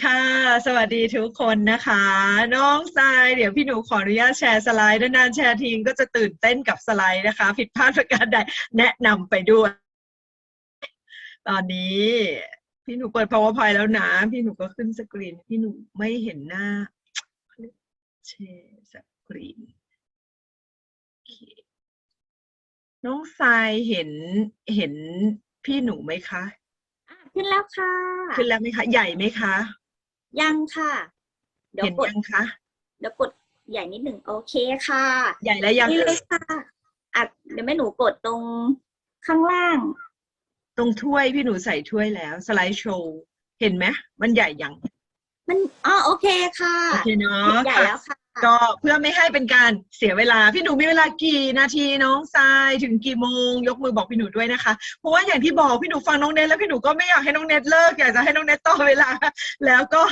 ค่ะ สวัสดีทุกคนนะคะ น้องทราย เดี๋ยวพี่หนูขออนุญาตแชร์สไลด์นานๆแชร์ทิ้งก็จะตื่นเต้นกับสไลด์นะคะ ผิดพลาดประการใดแนะนำไปด้วย ตอนนี้ พี่หนูเปิด powerpoint แล้วนะ พี่หนูก็ขึ้นสกรีน พี่หนูไม่เห็นหน้าแชร์สกรีนโอเคน้องทรายเห็นเห็นพี่หนูไหมคะอะขึ้นแล้วค่ะ ขึ้นแล้วไหมคะ ใหญ่ไหมคะ ยังค่ะ เดี๋ยวเห็นกดยังคะ เดี๋ยวกดใหญ่นิดหนึ่งโอเคค่ะใหญ่แล้วยังนี่เอ่เลยยค่ะอะเดี๋ยวแม่หนูกดตรงข้างล่าง ตรงถ้วยพี่หนูใส่ถ้วยแล้ว สไลด์โชว์ เห็นไหมมันใหญ่ยังมันอ๋อโอเคค่ะโอเคเนาะใหญ่ค่ะ แล้วค่ะ ก็เพื่อไม่ให้เป็นการเสียเวลา พี่หนูมีเวลากี่นาทีน้องทรายถึงกี่โมง ยกมือบอกพี่หนูด้วยนะคะ เพราะว่าอย่างที่บอกพี่หนูฟังน้องเนทแล้วพี่หนูก็ไม่อยากให้น้องเนทเลิกอยากจะให้น้องเนทต่อเวลา แล้วก็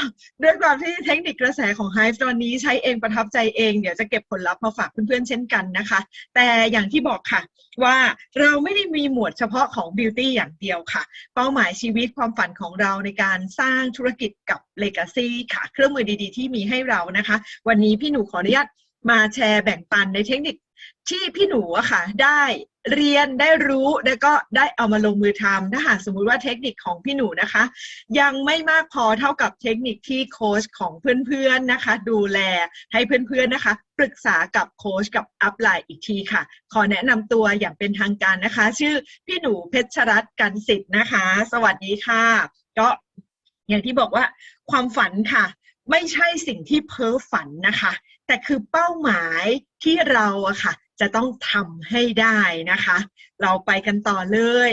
ด้วยความที่เทคนิคกระแสของ Hive ตอนนี้ใช้เองประทับใจเองเดี๋ยวจะเก็บผลลัพธ์มาฝากเพื่อนๆเช่นกันนะคะ แต่อย่างที่บอกค่ะว่าเราไม่ได้มีหมวดเฉพาะของ Beauty อย่างเดียวค่ะ เป้าหมายชีวิตความฝันของเราในการสร้างธุรกิจกับ Legacy ค่ะ เครื่องมือดีๆ ที่มีให้เรานะคะ วันนี้พี่หนูขออนุญาตมาแชร์แบ่งปันในเทคนิคที่พี่หนูอะค่ะ ได้เรียนได้รู้แล้วก็ได้เอามาลงมือทำถ้าหากสมมุติว่าเทคนิคของพี่หนูนะคะ ยังไม่มากพอเท่ากับเทคนิคที่โค้ชของเพื่อนๆนะคะ ดูแลให้เพื่อนๆนะคะ ปรึกษากับโค้ชกับอัพไลน์อีกทีค่ะ ขอแนะนำตัวอย่างเป็นทางการนะคะ ชื่อพี่หนูเพชรรัตน์กันสิทธิ์นะคะ สวัสดีค่ะ ก็อย่างที่บอกว่าความฝันค่ะ ไม่ใช่สิ่งที่เพ้อฝันนะคะ แต่คือเป้าหมายที่เราอะค่ะ จะต้องทำให้ได้นะคะ เราไปกันต่อเลย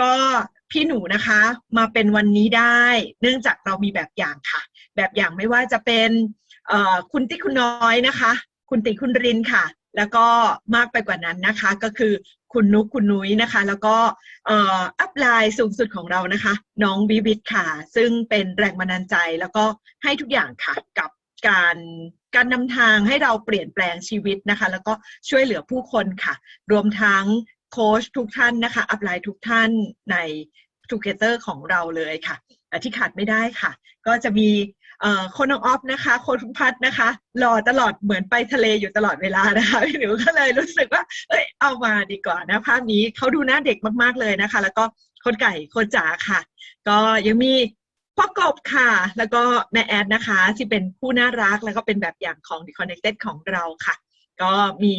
ก็พี่หนูนะคะมาเป็นวันนี้ได้ เนื่องจากเรามีแบบอย่างค่ะ แบบอย่างไม่ว่าจะเป็นเอ่อคุณติ๊กคุณน้อยนะคะ คุณติ๊กคุณรินค่ะ แล้วก็มากไปกว่านั้นนะคะ ก็คือ คุณนุกคุณนุ้ยนะคะ แล้วก็อัพไลน์สูงสุดของเรานะคะ น้องบีบิทค่ะ ซึ่งเป็นแรงบันดาลใจแล้วก็ให้ทุกอย่างค่ะกับการการนำทางให้เราเปลี่ยนแปลงชีวิตนะคะ แล้วก็ช่วยเหลือผู้คนค่ะ รวมทั้งโค้ชทุกท่านนะคะ อัพไลน์ทุกท่านใน Together ของเราเลยค่ะที่ขาดไม่ได้ค่ะ ก็จะมี คนน้องออฟนะคะ คนทุพัฒนะคะรอตลอดเหมือนไปทะเลอยู่ตลอดเวลานะคะพี่หนูก็เลยรู้สึกว่า เอ้ยเอามาดีกว่านะภาพนี้เขาดูหน้าเด็กมากๆเลยนะคะ แล้วก็คนไก่คนจ๋าค่ะ ก็ยังมีพ่อกบค่ะ แล้วก็แม่แอดนะคะ ที่เป็นผู้น่ารักแล้วก็เป็นแบบอย่างของ The Connected ของเราค่ะ ก็มี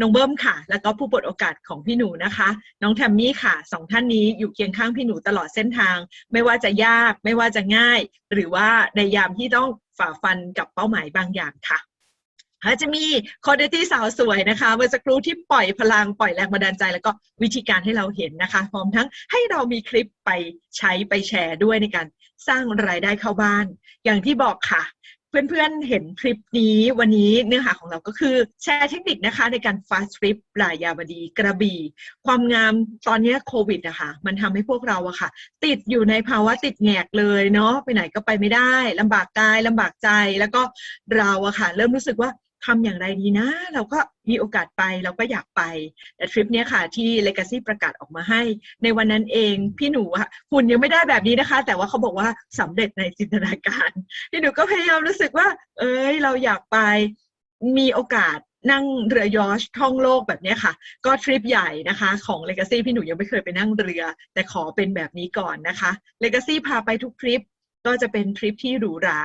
น้องเบิ้มค่ะ แล้วก็ผู้ปลดโอกาสของพี่หนูนะคะ น้องแทมมี่ค่ะสองท่านนี้อยู่เคียงข้างพี่หนูตลอดเส้นทาง ไม่ว่าจะยากไม่ว่าจะง่าย หรือว่าในยามที่ต้องฝ่าฟันกับเป้าหมายบางอย่างค่ะอาจจะมีคอร์เดตี้สาวสวยนะคะเมื่อสักครู่ที่ปล่อยพลังปล่อยแรงบันดาลใจ แล้วก็วิธีการให้เราเห็นนะคะ พร้อมทั้งให้เรามีคลิปไปใช้ไปแชร์ด้วยในการสร้างรายได้เข้าบ้าน อย่างที่บอกค่ะ เพื่อนๆเห็นคลิปนี้วันนี้เนื้อหาของเราก็คือแชร์เทคนิคนะคะ ในการฟาสทริปลายาวดีกระบี่ ความงามตอนนี้โควิดนะคะมันทำให้พวกเราอะค่ะ ติดอยู่ในภาวะติดแงกเลยเนาะไปไหนก็ไปไม่ได้ลำบากกายลำบากใจแล้วก็เราอะค่ะ เริ่มรู้สึกว่า ทำอย่างไรดีนะ เราก็มีโอกาสไปเราก็อยากไป แต่ทริปเนี้ยค่ะที่ Legacy ประกาศออกมาให้ ในวันนั้นเองพี่หนูอะหุ่นยังไม่ได้แบบนี้นะคะ แต่ว่าเขาบอกว่าสำเร็จในจินตนาการ พี่หนูก็พยายามรู้สึกว่า เอ้ยเราอยากไปมีโอกาสนั่งเรือยอชท่องโลกแบบนี้ค่ะ ก็ทริปใหญ่นะคะของ Legacy พี่หนูยังไม่เคยไปนั่งเรือ แต่ขอเป็นแบบนี้ก่อนนะคะ Legacy พาไปทุกทริป ก็จะเป็นทริปที่หรูหรา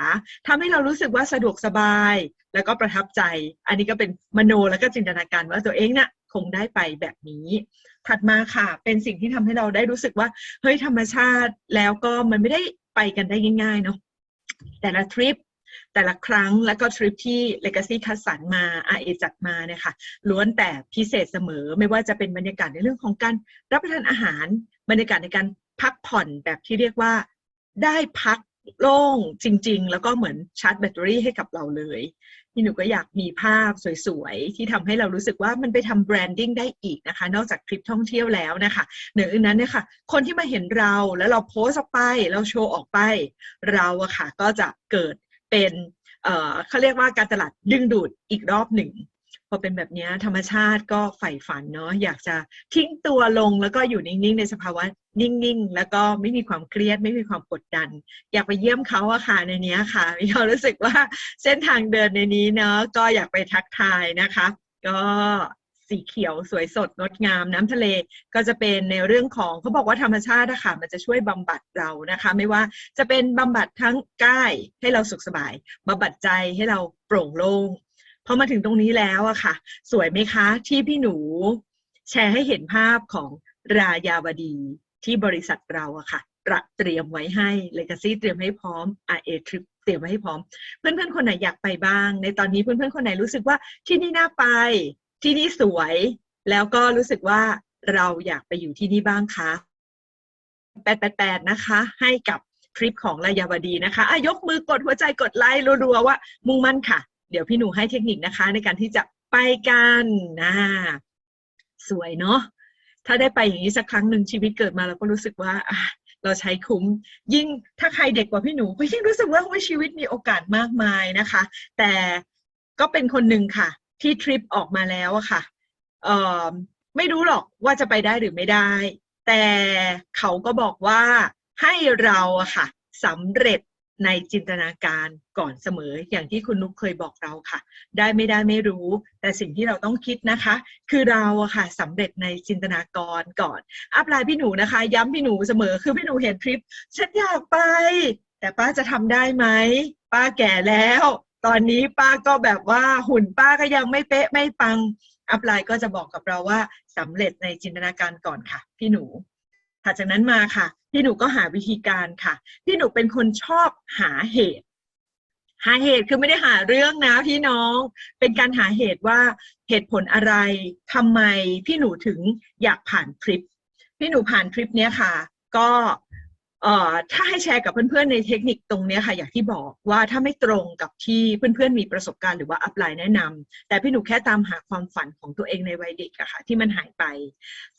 ทำให้เรารู้สึกว่าสะดวกสบาย แล้วก็ประทับใจ อันนี้ก็เป็นมโนแล้วก็จินตนาการว่าตัวเองน่ะคงได้ไปแบบนี้ ถัดมาค่ะ เป็นสิ่งที่ทำให้เราได้รู้สึกว่า เฮ้ยธรรมชาติแล้วก็มันไม่ได้ไปกันได้ง่ายๆเนาะแต่ละทริปแต่ละครั้งแล้วก็ทริปที่ Legacy คัดสรรมา RA จัดมาเนี่ยค่ะล้วนแต่พิเศษเสมอไม่ว่าจะเป็นบรรยากาศในเรื่องของการรับประทานอาหาร บรรยากาศในการพักผ่อนแบบที่เรียกว่าได้พัก โล่งจริง ๆ แล้วก็เหมือนชาร์จแบตเตอรี่ให้กับเราเลยพี่หนูก็อยากมีภาพสวยๆ ที่ทำให้เรารู้สึกว่ามันไปทำแบรนดิ้งได้อีกนะคะ นอกจากทริปท่องเที่ยวแล้วนะคะเหนืออื่นนั้นเนี่ยค่ะ คนที่มาเห็นเราแล้วเราโพสต์ออกไปเราโชว์ออกไป เราอะค่ะก็จะเกิดเป็นเเขาเรียกว่าการตลาดดึงดูดอีกรอบหนึ่ง พอเป็นแบบนี้ธรรมชาติก็ใฝ่ฝันเนาะอยากจะทิ้งตัวลงแล้วก็อยู่นิ่งๆ ในสภาวะนิ่งๆ แล้วก็ไม่มีความเครียดไม่มีความกดดัน อยากไปเยี่ยมเขาอะค่ะในนี้ค่ะมีความรู้สึกว่าเส้นทางเดินในนี้เนาะก็อยากไปทักทายนะคะ ก็สีเขียวสวยสดงดงาม น้ำทะเลก็จะเป็นในเรื่องของเขาบอกว่าธรรมชาติอะค่ะมันจะช่วยบำบัดเรานะคะ ไม่ว่าจะเป็นบำบัดทั้งกายให้เราสุขสบายบำบัดใจให้เราโปร่งโล่ง อมาถึงตรงนี้แล้วอะค่ะ สวยไหมคะ ที่พี่หนูแชร์ให้เห็นภาพของรายาวดีที่บริษัทเราอะค่ะระเตรียมไว้ให้ Legacy เตรียมให้พร้อม RA Trip เตรียมไว้ให้พร้อม เพื่อนๆ คนไหนอยากไปบ้าง ในตอนนี้เพื่อนๆ คนไหนรู้สึกว่าที่นี่น่าไป ที่นี่สวย แล้วก็รู้สึกว่าเราอยากไปอยู่ที่นี่บ้างคะ888นะคะ ให้กับทริปของรายาวดีนะคะอะยกมือกดหัวใจกดไลค์รัวๆว่า มุ่งมั่นค่ะ เดี๋ยวพี่หนูให้เทคนิคนะคะ ในการที่จะไปกันนะสวยเนาะถ้าได้ไปอย่างนี้สักครั้งหนึ่งชีวิตเกิดมาเราก็รู้สึกว่าเราใช้คุ้ม ยิ่งถ้าใครเด็กกว่าพี่หนูก็ยิ่งรู้สึกว่าโอ้ยชีวิตมีโอกาสมากมายนะคะ แต่ก็เป็นคนหนึ่งค่ะ ที่ทริปออกมาแล้วอะค่ะเออไม่รู้หรอกว่าจะไปได้หรือไม่ได้ แต่เขาก็บอกว่าให้เราอะค่ะสำเร็จ ในจินตนาการก่อนเสมออย่างที่คุณนุ๊กเคยบอกเราค่ะ ได้ไม่ได้ไม่รู้ แต่สิ่งที่เราต้องคิดนะคะ คือเราอะค่ะสำเร็จในจินตนากรก่อน อัพไลน์พี่หนูนะคะ ย้ำพี่หนูเสมอคือพี่หนูเห็นทริปฉันอยากไป แต่ป้าจะทำได้ไหมป้าแก่แล้ว ตอนนี้ป้าก็แบบว่าหุ่นป้าก็ยังไม่เป๊ะไม่ปังอัพไลน์ก็จะบอกกับเราว่าสำเร็จในจินตนาการก่อนค่ะ พี่หนู ถัดจากนั้นมาค่ะ พี่หนูก็หาวิธีการค่ะ พี่หนูเป็นคนชอบหาเหตุ หาเหตุคือไม่ได้หาเรื่องนะพี่น้อง เป็นการหาเหตุว่าเหตุผลอะไรทำไมพี่หนูถึงอยากผ่านทริป พี่หนูผ่านทริปเนี้ยค่ะ ก็ ถ้าให้แชร์กับเพื่อนๆในเทคนิคตรงนี้ค่ะ อย่างที่บอกว่าถ้าไม่ตรงกับที่เพื่อนๆมีประสบการณ์หรือว่าอัพไลน์แนะนำแต่พี่หนูแค่ตามหาความฝันของตัวเองในวัยเด็กอะค่ะที่มันหายไป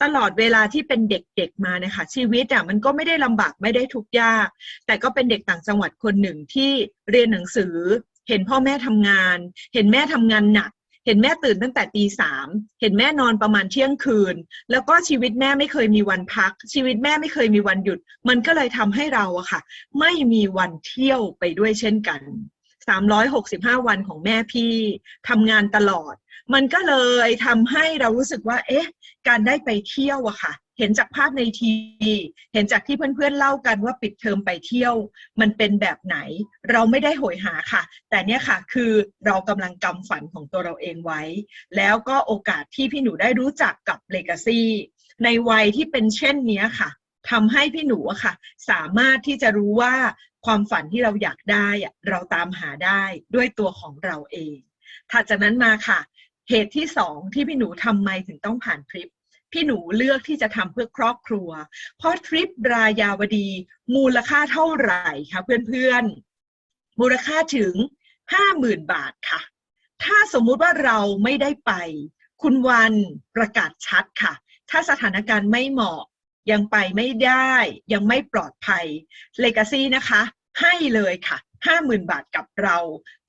ตลอดเวลาที่เป็นเด็กๆมาเนี่ยค่ะชีวิตอะมันก็ไม่ได้ลำบากไม่ได้ทุกยาก แต่ก็เป็นเด็กต่างจังหวัดคนหนึ่งที่เรียนหนังสือ เห็นพ่อแม่ทำงาน เห็นแม่ทำงานหนัก เห็นแม่ตื่นตั้งแต่ตีสามเห็นแม่นอนประมาณเที่ยงคืน แล้วก็ชีวิตแม่ไม่เคยมีวันพัก ชีวิตแม่ไม่เคยมีวันหยุด มันก็เลยทำให้เราอะค่ะ ไม่มีวันเที่ยวไปด้วยเช่นกัน365วันของแม่พี่ทำงานตลอด มันก็เลยทำให้เรารู้สึกว่า เอ๊ะ การได้ไปเที่ยวอะค่ะ เห็นจากภาพในทีวีเห็นจากที่เพื่อนๆเล่ากันว่าปิดเทอมไปเที่ยว มันเป็นแบบไหน เราไม่ได้โหยหาค่ะ แต่เนี่ยค่ะคือเรากำลังกำฝันของตัวเราเองไว้ แล้วก็โอกาสที่พี่หนูได้รู้จักกับเลกาซีในวัยที่เป็นเช่นนี้ค่ะทำให้พี่หนูอะค่ะ สามารถที่จะรู้ว่าความฝันที่เราอยากได้อะเราตามหาได้ด้วยตัวของเราเองถัดจากนั้นมาค่ะ เหตุที่สองที่พี่หนูทำไมถึงต้องผ่านทริป พี่หนูเลือกที่จะทำเพื่อครอบครัว เพราะทริปรายาวดีมูลค่าเท่าไหร่คะเพื่อนๆ มูลค่าถึงห้าหมื่นบาทค่ะ ถ้าสมมุติว่าเราไม่ได้ไป คุณวันประกาศชัดค่ะ ถ้าสถานการณ์ไม่เหมาะยังไปไม่ได้ ยังไม่ปลอดภัย Legacy นะคะ ให้เลยค่ะห้าหมื่นบาทกับเรา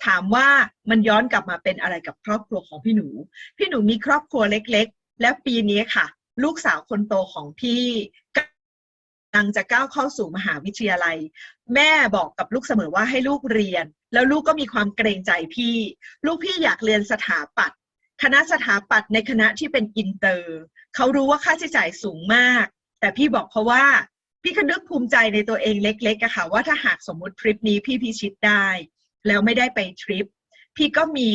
ถามว่ามันย้อนกลับมาเป็นอะไรกับครอบครัวของพี่หนู พี่หนูมีครอบครัวเล็ก และปีนี้ค่ะ ลูกสาวคนโตของพี่กำลังจะก้าวเข้าสู่มหาวิทยาลัย แม่บอกกับลูกเสมอว่าให้ลูกเรียน แล้วลูกก็มีความเกรงใจพี่ ลูกพี่อยากเรียนสถาปัตย์คณะสถาปัตย์ในคณะที่เป็นอินเตอร์เขารู้ว่าค่าใช้จ่ายสูงมาก แต่พี่บอกเขาว่า พี่ก็นึกภูมิใจในตัวเองเล็กๆอะค่ะ ว่าถ้าหากสมมุติทริปนี้พี่พิชิตได้ แล้วไม่ได้ไปทริป พี่ก็มี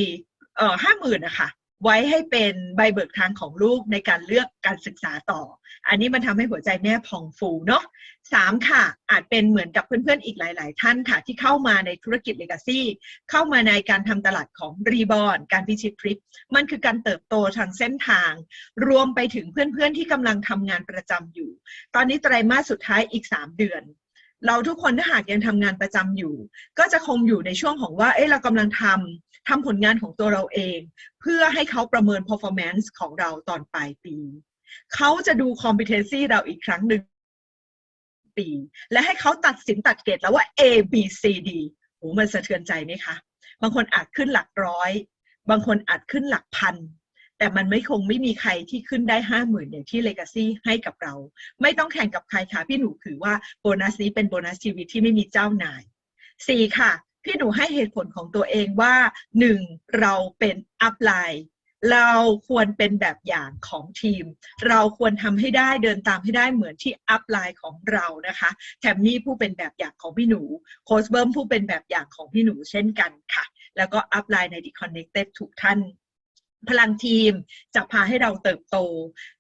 เอ่อห้าหมื่นอะคะ ไว้ให้เป็นใบเบิกทางของลูกในการเลือกการศึกษาต่อ อันนี้มันทำให้หัวใจแม่พองฟูเนาะสามค่ะ อาจเป็นเหมือนกับเพื่อนๆอีกหลาย ๆ ท่านค่ะ ที่เข้ามาในธุรกิจเลกาซี่เข้ามาในการทำตลาดของรีบอนการพิชิตทริป มันคือการเติบโตทางเส้นทาง รวมไปถึงเพื่อนๆที่กำลังทำงานประจำอยู่ ตอนนี้ไตรมาสสุดท้ายอีก 3 เดือนเราทุกคนถ้าหากยังทำงานประจำอยู่ ก็จะคงอยู่ในช่วงของว่า เอ๊ะเรากำลังทำ ทำผลงานของตัวเราเอง เพื่อให้เขาประเมิน performance ของเราตอนปลายปี เขาจะดู competency เราอีกครั้งหนึ่งปี และให้เขาตัดสินตัดเกรดแล้วว่า A B C D โหมันสะเทือนใจไหมคะ บางคนอาจขึ้นหลักร้อย บางคนอาจขึ้นหลักพัน แต่มันไม่คงไม่มีใครที่ขึ้นได้ห้าหมื่นอย่างที่ Legacy ให้กับเรา ไม่ต้องแข่งกับใครค่ะพี่หนูถือว่าโบนัสนี้เป็นโบนัสชีวิตที่ไม่มีเจ้านายสี่ค่ะ พี่หนูให้เหตุผลของตัวเองว่าหนึ่งเราเป็นอัพไลน์เราควรเป็นแบบอย่างของทีม เราควรทำให้ได้เดินตามให้ได้เหมือนที่อัพไลน์ของเรานะคะแถมนี่ผู้เป็นแบบอย่างของพี่หนูโค้ชเบิ้มผู้เป็นแบบอย่างของพี่หนูเช่นกันค่ะ แล้วก็อัพไลน์ใน The Connected ทุกท่านพลังทีมจะพาให้เราเติบโต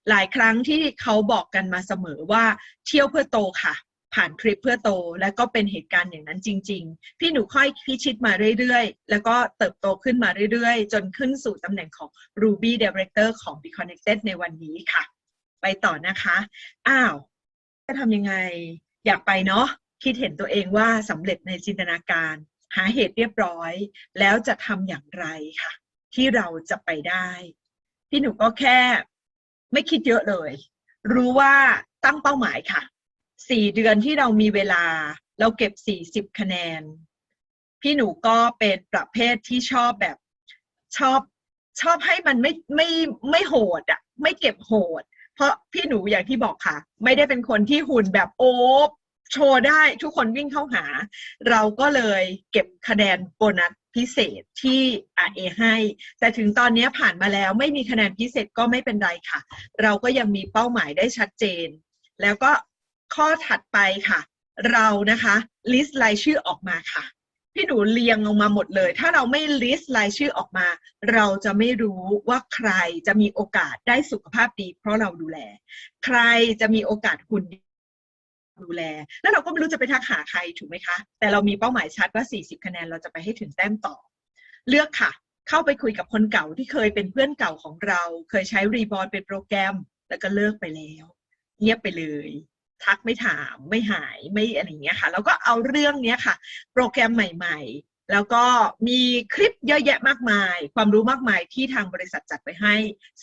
หลายครั้งที่เขาบอกกันมาเสมอว่าเที่ยวเพื่อโตค่ะ ผ่านทริปเพื่อโต และก็เป็นเหตุการณ์อย่างนั้นจริง ๆ พี่หนูค่อยพิชิตมาเรื่อยๆ แล้วก็เติบโตขึ้นมาเรื่อยๆ จนขึ้นสู่ตำแหน่งของ Ruby Director ของ The Connected ในวันนี้ค่ะ ไปต่อนะคะ อ้าว จะทำยังไง อยากไปเนาะคิดเห็นตัวเองว่าสำเร็จในจินตนาการ หาเหตุเรียบร้อย แล้วจะทำอย่างไรค่ะ ที่เราจะไปได้ พี่หนูก็แค่ ไม่คิดเยอะเลย รู้ว่าตั้งเป้าหมายค่ะ สี่เดือนที่เรามีเวลา เราเก็บสี่สิบคะแนน พี่หนูก็เป็นประเภทที่ชอบแบบชอบชอบให้มันไม่ไม่ไม่โหดอะไม่เก็บโหด เพราะพี่หนูอย่างที่บอกค่ะ ไม่ได้เป็นคนที่หุ่นแบบโอ๊บโชว์ได้ทุกคนวิ่งเข้าหา เราก็เลยเก็บคะแนนโบนัสพิเศษที่ RA ให้ แต่ถึงตอนนี้ผ่านมาแล้วไม่มีคะแนนพิเศษก็ไม่เป็นไรค่ะ เราก็ยังมีเป้าหมายได้ชัดเจน แล้วก็ ข้อถัดไปค่ะ เรานะคะลิสต์รายชื่อออกมาค่ะ พี่หนูเรียงลงมาหมดเลย ถ้าเราไม่ลิสต์รายชื่อออกมา เราจะไม่รู้ว่าใครจะมีโอกาสได้สุขภาพดี เพราะเราดูแล ใครจะมีโอกาสหุ่นดีดูแล แล้วเราก็ไม่รู้จะไปทักหาใครถูกไหมคะ แต่เรามีเป้าหมายชัดว่า 40 คะแนนเราจะไปให้ถึงแต้มต่อ เลือกค่ะ เข้าไปคุยกับคนเก่าที่เคยเป็นเพื่อนเก่าของเรา เคยใช้รีบอร์ดเป็นโปรแกรม แล้วก็เลิกไปแล้ว เงียบไปเลย ทักไม่ถามไม่หายไม่อะไรอย่างเงี้ยค่ะ แล้วก็เอาเรื่องเนี้ยค่ะ โปรแกรมใหม่ ๆ แล้วก็มีคลิปเยอะแยะมากมาย ความรู้มากมายที่ทางบริษัทจัดไปให้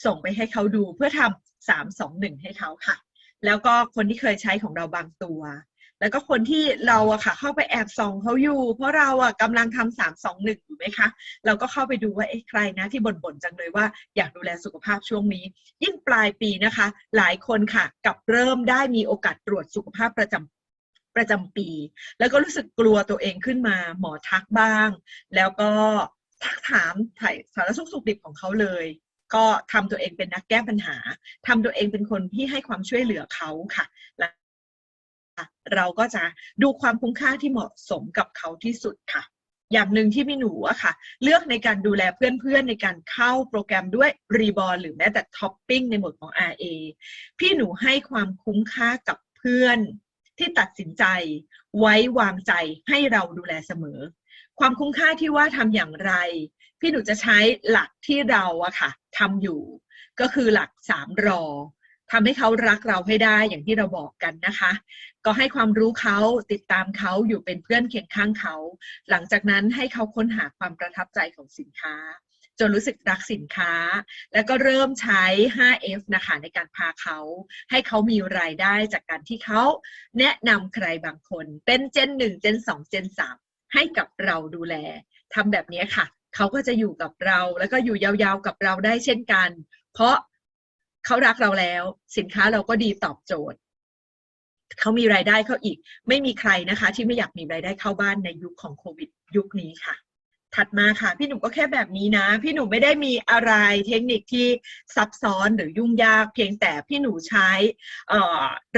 ส่งไปให้เขาดูเพื่อทำสามสองหนึ่งให้เขาค่ะ แล้วก็คนที่เคยใช้ของเราบางตัว แล้วก็คนที่เราอะค่ะ เข้าไปแอบส่องเขาอยู่ เพราะเราอะกำลังทำสามสองหนึ่งอยู่ไหมคะ เราก็เข้าไปดูว่าเอ๊ะใครนะที่บ่นๆจังเลยว่าอยากดูแลสุขภาพช่วงนี้ ยิ่งปลายปีนะคะ หลายคนค่ะกลับเริ่มได้มีโอกาสตรวจสุขภาพประจำประจำปี แล้วก็รู้สึกกลัวตัวเองขึ้นมาหมอทักบ้าง แล้วก็ทักถามถ่ายสารสุขสุขดิบของเขาเลย ก็ทำตัวเองเป็นนักแก้ปัญหาทำตัวเองเป็นคนที่ให้ความช่วยเหลือเขาค่ะ เราก็จะดูความคุ้มค่าที่เหมาะสมกับเขาที่สุดค่ะ อย่างหนึ่งที่พี่หนูอะค่ะ เลือกในการดูแลเพื่อนๆ ในการเข้าโปรแกรมด้วยรีบอลหรือแม้แต่ท็อปปิ้งในหมวดของ RA พี่หนูให้ความคุ้มค่ากับเพื่อนที่ตัดสินใจ ไว้วางใจให้เราดูแลเสมอ ความคุ้มค่าที่ว่าทำอย่างไร พี่หนูจะใช้หลักที่เราอะค่ะทำอยู่ ก็คือหลักสามรอทำให้เขารักเราให้ได้อย่างที่เราบอกกันนะคะ ก็ให้ความรู้เขาติดตามเขาอยู่เป็นเพื่อนเคียงข้างเขา หลังจากนั้นให้เขาค้นหาความประทับใจของสินค้า จนรู้สึกรักสินค้า แล้วก็เริ่มใช้ 5F นะคะในการพาเขา ให้เขามีรายได้จากการที่เขาแนะนำใครบางคน เป็นเจน1เจน2เจน3ให้กับเราดูแลทำแบบนี้ค่ะ เขาก็จะอยู่กับเรา แล้วก็อยู่ยาวๆกับเราได้เช่นกัน เพราะเขารักเราแล้ว สินค้าเราก็ดีตอบโจทย์ เขามีรายได้เข้าอีก ไม่มีใครนะคะ ที่ไม่อยากมีรายได้เข้าบ้านในยุคของโควิด ยุคนี้ค่ะ ถัดมาค่ะ พี่หนุ่มก็แค่แบบนี้นะ พี่หนุ่มไม่ได้มีอะไรเทคนิคที่ซับซ้อนหรือยุ่งยากเพียงแต่พี่หนูใช้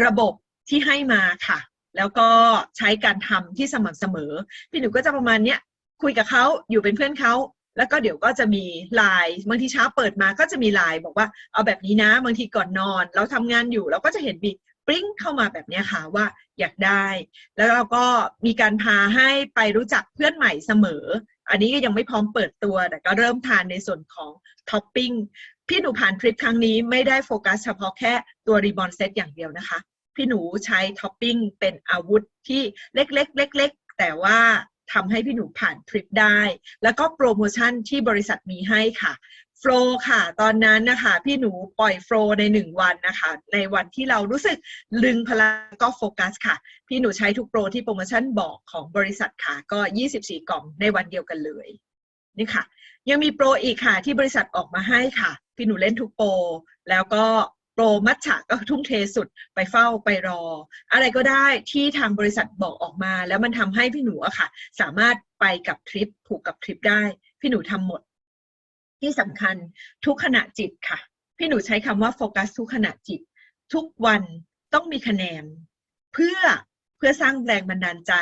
ระบบที่ให้มาค่ะ แล้วก็ใช้การทำที่สม่ำเสมอ พี่หนูก็จะประมาณเนี้ยคุยกับเขาอยู่เป็นเพื่อนเขาแล้วก็เดี๋ยวก็จะมีไลน์บางทีเช้าเปิดมาก็จะมีไลน์บอกว่าเอาแบบนี้นะบางทีก่อนนอน เราทำงานอยู่เราก็จะเห็นบี ปริ้งเข้ามาแบบนี้ค่ะว่าอยากได้ แล้วเราก็มีการพาให้ไปรู้จักเพื่อนใหม่เสมอ อันนี้ก็ยังไม่พร้อมเปิดตัว แต่ก็เริ่มทานในส่วนของท็อปปิ้งพี่หนูผ่านทริปครั้งนี้ไม่ได้โฟกัสเฉพาะแค่ตัวรีบอนเซตอย่างเดียวนะคะ พี่หนูใช้ท็อปปิ้งเป็นอาวุธที่เล็กๆเล็กๆแต่ว่าทำให้พี่หนูผ่านทริปได้ แล้วก็โปรโมชั่นที่บริษัทมีให้ค่ะ โฟลค่ะ ตอนนั้นนะคะ พี่หนูปล่อยโฟลในหนึ่งวันนะคะ ในวันที่เรารู้สึกลึงพลังก็โฟกัสค่ะ พี่หนูใช้ทุกโปรที่โปรโมชั่นบอกของบริษัทค่ะ ก็ 24 กล่องในวันเดียวกันเลยนี่ค่ะ ยังมีโปรอีกค่ะ ที่บริษัทออกมาให้ค่ะ พี่หนูเล่นทุกโปรแล้วก็โปรมัชฉะก็ทุ่มเทสุดไปเฝ้าไปรอ อะไรก็ได้ที่ทางบริษัทบอกออกมา แล้วมันทำให้พี่หนูอะค่ะ สามารถไปกับทริปผูกกับทริปได้ พี่หนูทำหมด ที่สำคัญทุกขณะจิตค่ะ พี่หนูใช้คำว่าโฟกัสทุกขณะจิต ทุกวันต้องมีคะแนน เพื่อเพื่อสร้างแรงบันดาลใจ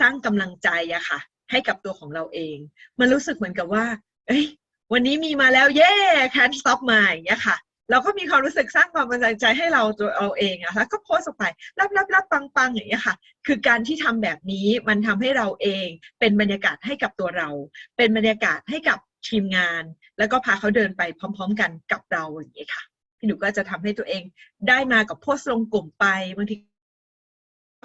สร้างกำลังใจอะค่ะ ให้กับตัวของเราเอง มันรู้สึกเหมือนกับว่า เอ้ยวันนี้มีมาแล้วเย้แคนสต็อปมาอย่างเงี้ยค่ะ เราก็มีความรู้สึกสร้างความบันดาลใจให้เราตัวเอาเองอะแล้วก็โพสต์ออกไปรับรับรับปังปังอย่างเงี้ยค่ะ คือการที่ทำแบบนี้มันทำให้เราเองเป็นบรรยากาศให้กับตัวเรา เป็นบรรยากาศให้กับ ทีมงาน แล้วก็พาเขาเดินไปพร้อม ๆ กันกับเราอย่างเงี้ค่ะ พี่หนูก็จะทำให้ตัวเองได้มากับโพสต์ลงกลุ่มไปบางที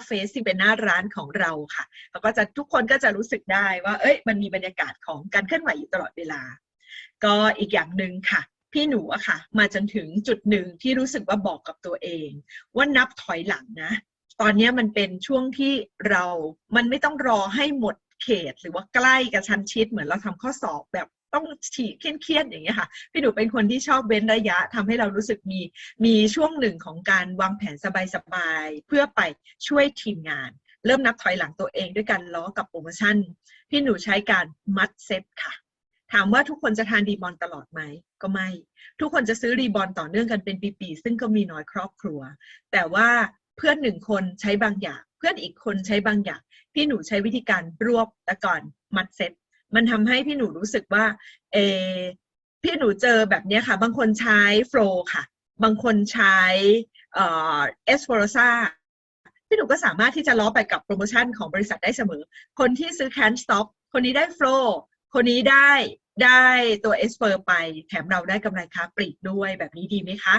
เฟซที่เป็นหน้าร้านของเราค่ะแล้วก็จะทุกคนก็จะรู้สึกได้ว่า เอ้ย มันมีบรรยากาศของการเคลื่อนไหวอยู่ตลอดเวลา ก็อีกอย่างหนึ่งค่ะ พี่หนูอะค่ะ มาจนถึงจุดหนึ่งที่รู้สึกว่าบอกกับตัวเอง ว่านับถอยหลังนะ ตอนนี้มันเป็นช่วงที่เรา มันไม่ต้องรอให้หมดเขต หรือว่าใกล้กับชั้นชิดเหมือนเราทำข้อสอบแบบ ต้องฉีกเครียดๆอย่างเงี้ยค่ะ พี่หนูเป็นคนที่ชอบเว้นระยะทำให้เรารู้สึกมีมีช่วงหนึ่งของการวางแผนสบายๆเพื่อไปช่วยทีมงาน เริ่มนับถอยหลังตัวเองด้วยการล้อกับโปรโมชั่น พี่หนูใช้การมัดเซตค่ะ ถามว่าทุกคนจะทานรีบอลตลอดไหมก็ไม่ ทุกคนจะซื้อรีบอลต่อเนื่องกันเป็นปีๆซึ่งก็มีน้อยครอบครัว แต่ว่าเพื่อนหนึ่งคนใช้บางอย่าง เพื่อนอีกคนใช้บางอย่าง พี่หนูใช้วิธีการรวบแต่ก่อนมัดเซต มันทำให้พี่หนูรู้สึกว่าเอพี่หนูเจอแบบนี้ค่ะ บางคนใช้โฟลค่ะ บางคนใช้เอสโฟโรซาพี่หนูก็สามารถที่จะล้อไปกับโปรโมชั่นของบริษัทได้เสมอ คนที่ซื้อแคนสต็อปคนนี้ได้โฟลคนนี้ได้ได้ตัวเอสเ r อร์ไป แถมเราได้กำไรค้าปลีกด้วยแบบนี้ดีไหมคะ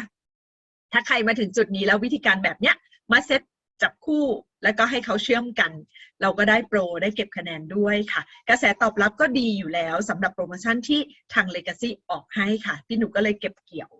ถ้าใครมาถึงจุดนี้แล้ววิธีการแบบเนี้ยมาเซ็ตจับคู่ แล้วก็ให้เขาเชื่อมกัน เราก็ได้โปรได้เก็บคะแนนด้วยค่ะ กระแสตอบรับก็ดีอยู่แล้วสำหรับโปรโมชั่นที่ทาง Legacy ออกให้ค่ะ พี่หนูก็เลยเก็บเกี่ยว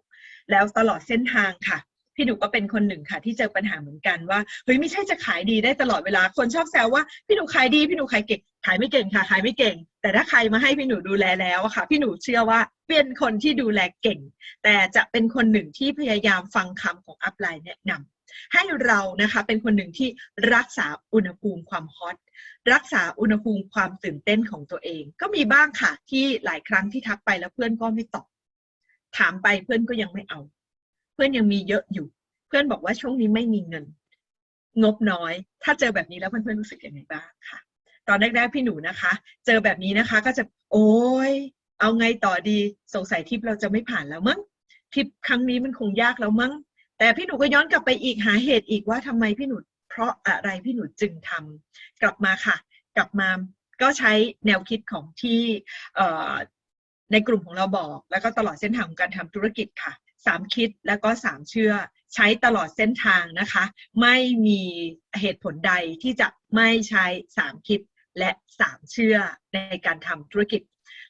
แล้วตลอดเส้นทางค่ะ พี่หนูก็เป็นคนหนึ่งค่ะ ที่เจอปัญหาเหมือนกันว่าเฮ้ยไม่ใช่จะขายดีได้ตลอดเวลาคนชอบแซวว่าพี่หนูขายดีพี่หนูขายเก่งขายไม่เก่งค่ะขายไม่เก่ง แต่ถ้าใครมาให้พี่หนูดูแลแล้วค่ะ พี่หนูเชื่อว่าเป็นคนที่ดูแลเก่ง แต่จะเป็นคนหนึ่งที่พยายามฟังคำของอัพไลน์แนะนำ ให้เรานะคะเป็นคนหนึ่งที่รักษาอุณหภูมิความฮอตรักษาอุณหภูมิความตื่นเต้นของตัวเอง ก็มีบ้างค่ะ ที่หลายครั้งที่ทักไปแล้วเพื่อนก็ไม่ตอบถามไปเพื่อนก็ยังไม่เอา เพื่อนยังมีเยอะอยู่ เพื่อนบอกว่าช่วงนี้ไม่มีเงิน งบน้อย ถ้าเจอแบบนี้แล้วเพื่อนๆรู้สึกยังไงบ้างค่ะ ตอนแรกๆพี่หนูนะคะ เจอแบบนี้นะคะ ก็จะโอ้ยเอาไงต่อดีสงสัยทริปเราจะไม่ผ่านแล้วมั้งทริปครั้งนี้มันคงยากแล้วมั้ง แต่พี่หนูก็ย้อนกลับไปอีกหาเหตุอีกว่าทำไมพี่หนูเพราะอะไรพี่หนูจึงทำกลับมาค่ะ กลับมาก็ใช้แนวคิดของที่ในกลุ่มของเราบอก แล้วก็ตลอดเส้นทางของการทำธุรกิจค่ะสามคิดแล้วก็สามเชื่อใช้ตลอดเส้นทางนะคะ ไม่มีเหตุผลใดที่จะไม่ใช้สามคิดและสามเชื่อในการทำธุรกิจ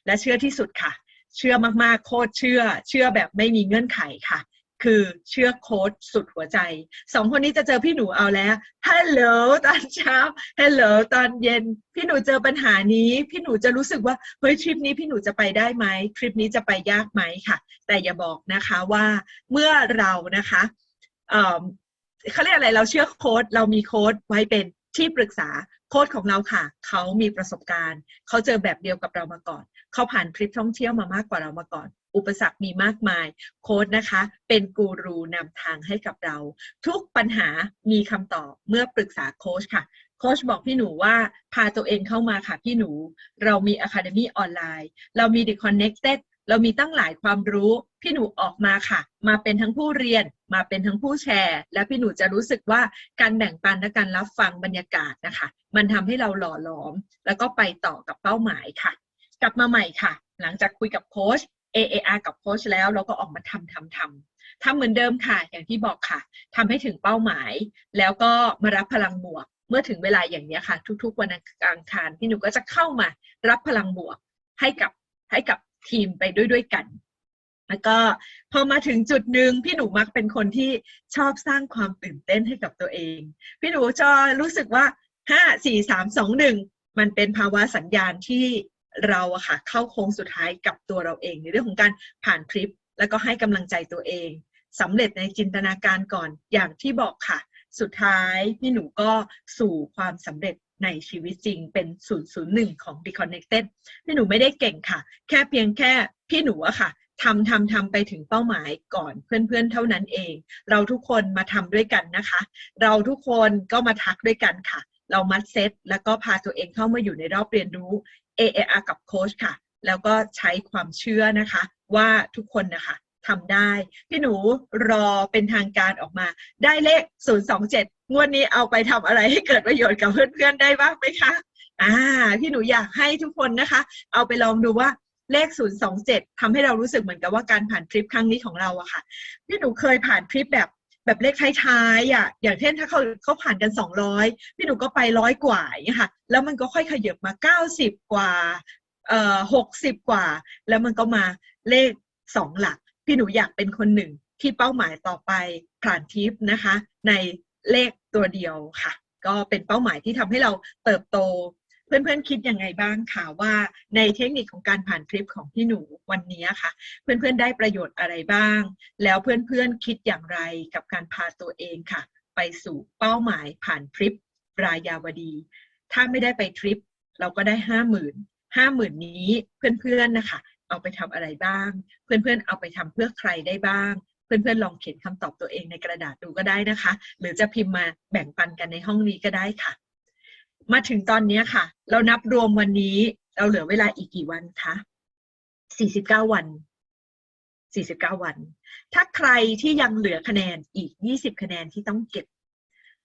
และเชื่อที่สุดค่ะ เชื่อมากๆ โคตรเชื่อ เชื่อแบบไม่มีเงื่อนไขค่ะ คือเชื่อโค้ดสุดหัวใจสองคนนี้จะเจอพี่หนูเอาแล้วฮัลโหลตอนเช้าฮัลโหลตอนเย็น พี่หนูเจอปัญหานี้ พี่หนูจะรู้สึกว่าเฮ้ยทริปนี้พี่หนูจะไปได้ไหมทริปนี้จะไปยากไหมค่ะ แต่อย่าบอกนะคะว่าเมื่อเรานะคะเเขาเรียกอะไรเราเชื่อโค้ดเรามีโค้ดไว้เป็นที่ปรึกษาโค้ดของเราค่ะ เขามีประสบการณ์ เขาเจอแบบเดียวกับเรามาก่อน เขาผ่านทริปท่องเที่ยวมามากกว่าเรามาก่อน อุปสรรคมีมากมาย โค้ดนะคะ เป็นกูรูนำทางให้กับเรา ทุกปัญหามีคำตอบเมื่อปรึกษาโค้ชค่ะ โค้ชบอกพี่หนูว่าพาตัวเองเข้ามาค่ะพี่หนู เรามี Academy ออนไลน์ เรามี The Connected เรามีตั้งหลายความรู้ พี่หนูออกมาค่ะ มาเป็นทั้งผู้เรียน มาเป็นทั้งผู้แชร์ และพี่หนูจะรู้สึกว่าการแบ่งปันและการรับฟังบรรยากาศนะคะ มันทำให้เราหล่อหลอม แล้วก็ไปต่อกับเป้าหมายค่ะ กลับมาใหม่ค่ะ หลังจากคุยกับโค้ช AAR กับโค้ชแล้วเราก็ออกมาทำทำทำทำเหมือนเดิมค่ะ อย่างที่บอกค่ะทำให้ถึงเป้าหมาย แล้วก็มารับพลังบวก เมื่อถึงเวลาอย่างนี้ค่ะ ทุกๆ วันอังคารพี่หนูก็จะเข้ามารับพลังบวกให้กับให้กับทีมไปด้วยด้วยกัน แล้วก็พอมาถึงจุดหนึ่งพี่หนูมักเป็นคนที่ชอบสร้างความตื่นเต้นให้กับตัวเอง พี่หนูจะรู้สึกว่าห้าสี่สามสองหนึ่งมันเป็นภาวะสัญญาณที่ เราอะค่ะเข้าโค้งสุดท้ายกับตัวเราเอง ในเรื่องของการผ่านทริป แล้วก็ให้กำลังใจตัวเองสำเร็จในจินตนาการก่อนอย่างที่บอกค่ะ สุดท้ายพี่หนูก็สู่ความสำเร็จในชีวิตจริงเป็น 001 ของ Deconnected พี่หนูไม่ได้เก่งค่ะ แค่เพียงแค่พี่หนูอะค่ะทำทำทำไปถึงเป้าหมายก่อนเพื่อนๆเท่านั้นเอง เราทุกคนมาทำด้วยกันนะคะ เราทุกคนก็มาทักด้วยกันค่ะ เรามัดเซตแล้วก็พาตัวเองเข้ามาอยู่ในรอบเรียนรู้ AAR กับโค้ชค่ะ แล้วก็ใช้ความเชื่อนะคะ ว่าทุกคนนะคะทำได้ พี่หนูรอเป็นทางการออกมา ได้เลข 027 งวดนี้เอาไปทำอะไรให้เกิดประโยชน์กับเพื่อนๆได้บ้างไหมคะอ่าพี่หนูอยากให้ทุกคนนะคะ เอาไปลองดูว่าเลข 027ทำให้เรารู้สึกเหมือนกับว่าการผ่านทริปครั้งนี้ของเราอะค่ะ พี่หนูเคยผ่านทริปแบบ แบบเลขท้ายๆอะอย่างเช่นถ้าเขาเขาผ่านกัน 200 พี่หนูก็ไปร้อยกว่าอย่างเงี้ยค่ะ แล้วมันก็ค่อยขยับมา 90 กว่าเอ่อ60กว่า แล้วมันก็มาเลขสองหลัก พี่หนูอยากเป็นคนหนึ่งที่เป้าหมายต่อไปผ่านทิปนะคะ ในเลขตัวเดียวค่ะ ก็เป็นเป้าหมายที่ทำให้เราเติบโต เพื่อนๆคิดยังไงบ้างค่ะว่าในเทคนิคของการผ่านทริปของพี่หนูวันนี้ค่ะ เพื่อนๆได้ประโยชน์อะไรบ้าง แล้วเพื่อนๆคิดอย่างไรกับการพาตัวเองค่ะ ไปสู่เป้าหมายผ่านทริปรายาวดี ถ้าไม่ได้ไปทริป เราก็ได้ห้าหมื่นห้าหมื่นนี้เพื่อนๆนะคะ เอาไปทำอะไรบ้าง เพื่อนๆเอาไปทำเพื่อใครได้บ้างเพื่อนๆลองเขียนคำตอบตัวเองในกระดาษดูก็ได้นะคะ หรือจะพิมพ์มาแบ่งปันกันในห้องนี้ก็ได้ค่ะ มาถึงตอนนี้ค่ะ เรานับรวมวันนี้ เราเหลือเวลาอีกกี่วันคะ49 วัน 49 วัน ถ้าใครที่ยังเหลือคะแนนอีก 20 คะแนนที่ต้องเก็บ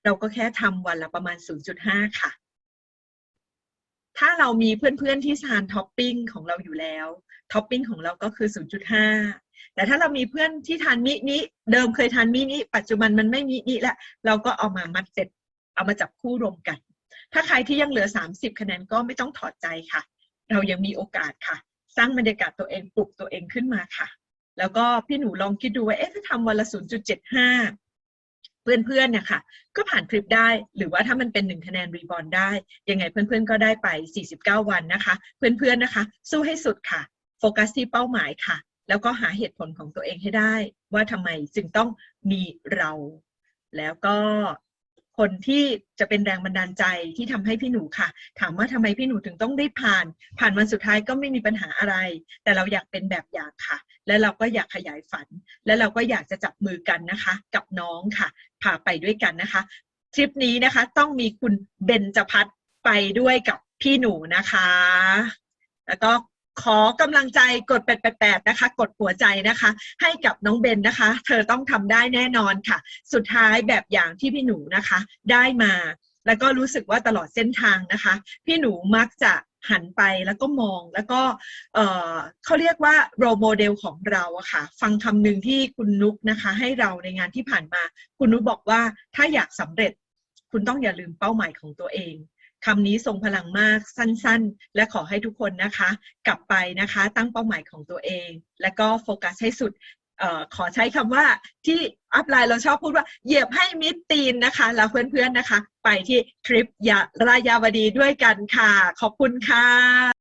เราก็แค่ทำวันละประมาณ 0.5 ค่ะ ถ้าเรามีเพื่อนๆที่ทานท็อปปิ้งของเราอยู่แล้วท็อปปิ้งของเราก็คือ 0.5 แต่ถ้าเรามีเพื่อนที่ทานมินิเดิมเคยทานมินิปัจจุบันมันไม่มินิแล้วเราก็เอามามัดเสร็จเอามาจับคู่รวมกัน ถ้าใครที่ยังเหลือ 30 คะแนนก็ไม่ต้องถอดใจค่ะ เรายังมีโอกาสค่ะ สร้างบรรยากาศตัวเองปลุกตัวเองขึ้นมาค่ะ แล้วก็พี่หนูลองคิดดูว่าเอ๊ะถ้าทำวันละ 0.75 เพื่อนๆเนี่ยค่ะ ก็ผ่านทริปได้ หรือว่าถ้ามันเป็นหนึ่งคะแนนรีบอลได้ ยังไงเพื่อนๆก็ได้ไป 49 วันนะคะ เพื่อนๆนะคะ สู้ให้สุดค่ะ โฟกัสที่เป้าหมายค่ะ แล้วก็หาเหตุผลของตัวเองให้ได้ ว่าทำไมจึงต้องมีเรา แล้วก็ คนที่จะเป็นแรงบันดาลใจที่ทำให้พี่หนูค่ะ ถามว่าทำไมพี่หนูถึงต้องได้ผ่าน ผ่านวันสุดท้ายก็ไม่มีปัญหาอะไร แต่เราอยากเป็นแบบอย่างค่ะ และเราก็อยากขยายฝัน และเราก็อยากจะจับมือกันนะคะ กับน้องค่ะพาไปด้วยกันนะคะทริปนี้นะคะ ต้องมีคุณเบนจพัฒน์ไปด้วยกับพี่หนูนะคะ แล้วก็ ขอกำลังใจกด888นะคะ กดหัวใจนะคะ ให้กับน้องเบนนะคะ เธอต้องทำได้แน่นอนค่ะ สุดท้ายแบบอย่างที่พี่หนูนะคะ ได้มาแล้วก็รู้สึกว่าตลอดเส้นทางนะคะ พี่หนูมักจะหันไปแล้วก็มองแล้วก็เอ่อเขาเรียกว่าโรโมเดลของเราอะค่ะ ฟังคำหนึ่งที่คุณนุกนะคะ ให้เราในงานที่ผ่านมา คุณนุกบอกว่าถ้าอยากสำเร็จ คุณต้องอย่าลืมเป้าหมายของตัวเอง คำนี้ทรงพลังมากสั้นๆ และขอให้ทุกคนนะคะ กลับไปนะคะตั้งเป้าหมายของตัวเอง และก็โฟกัสให้สุดออขอใช้คำว่าที่อัพไลน์เราชอบพูดว่าเหยียบให้มิดตีนนะคะ แล้วเพื่อนๆนะคะ ไปที่ทริปยารายาวดีด้วยกันค่ะ ขอบคุณค่ะ